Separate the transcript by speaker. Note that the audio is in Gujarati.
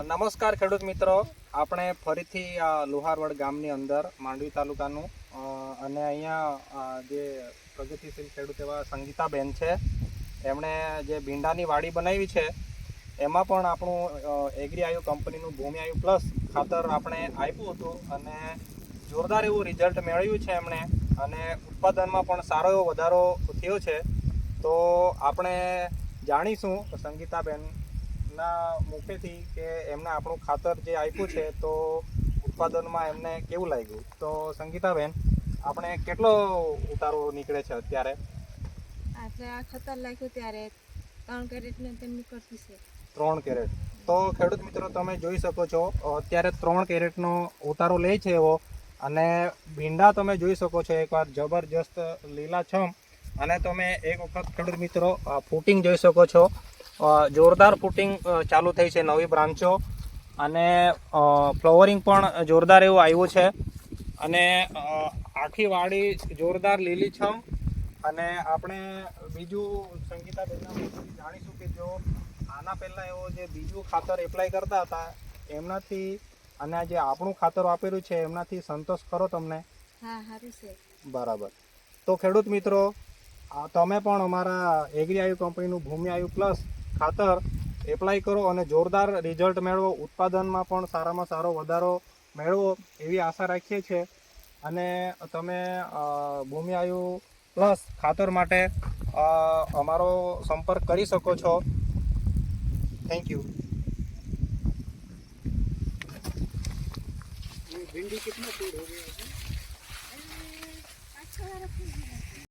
Speaker 1: નમસ્કાર ખેડૂત મિત્રો. આપણે ફરીથી આ લુહારવડ ગામની અંદર, માંડવી તાલુકાનું અને અહીંયા જે પ્રગતિશીલ ખેડૂત એવા સંગીતાબેન છે. એમણે જે ભીંડાની વાડી બનાવી છે, એમાં પણ આપણું એગ્રી આયુ કંપનીનું ભૂમિ આયુ પ્લસ ખાતર આપણે આપ્યું હતું અને જોરદાર એવું રિઝલ્ટ મેળવ્યું છે એમણે. અને ઉત્પાદનમાં પણ સારો એવો વધારો થયો છે. તો આપણે જાણીશું સંગીતાબેનના મુખેથી કે એમને આપણું ખાતર જે આપ્યું છે તો ઉત્પાદનમાં એમને કેવું લાગ્યું? તો સંગીતાબેન આપણે કેટલો ઉતારો નીકળે છે અત્યારે?
Speaker 2: આપણે આ ખાતર લાગ્યું ત્યારે ત્રણ કેરેટને તેમ નીકળતી છે.
Speaker 1: ત્રણ કેરેટ. તો ખેડૂત મિત્રો તમે જોઈ શકો છો અત્યારે ત્રણ કેરેટનો ઉતારો લે છે એવો. અને ભીંડા તમે જોઈ શકો છો એકવાર જબરજસ્ત લીલાછમ. અને તમે એક વખત ખેડૂત મિત્રો ફૂટિંગ જોઈ શકો છો. જોરદાર ફૂટિંગ ચાલુ થઈ છે નવી બ્રાન્ચો. અને ફ્લોવરિંગ પણ જોરદાર એવું આવ્યું છે. અને આખી વાડી જોરદાર લીલીછમ. અને આપણે બીજું સંગીતાબેનના મુખથી જાણીશું કે જો આના પહેલાં એવો જે બીજું ખાતર એપ્લાય કરતા હતા એમનાથી અને આ જે આપણું ખાતર વાપર્યું છે એમનાથી સંતોષ કરો તમને?
Speaker 2: હા
Speaker 1: બરાબર. તો ખેડૂત મિત્રો તમે પણ અમારા એગ્રી આયુ કંપનીનું ભૂમિ આયુ પ્લસ ખાતર એપ્લાય કરો અને જોરદાર રિઝલ્ટ મેળવો ઉત્પાદનમાં પણ સારામાં સારો વધારો મેળવો એવી આશા રાખીએ છીએ અને તમે અ, ભૂમિ આયુ પ્લસ ખાતર માટે અ, અમારો સંપર્ક કરી શકો છો થેન્ક યુ
Speaker 3: भिंडी कितना पेड़ हो गया है
Speaker 2: પાછળ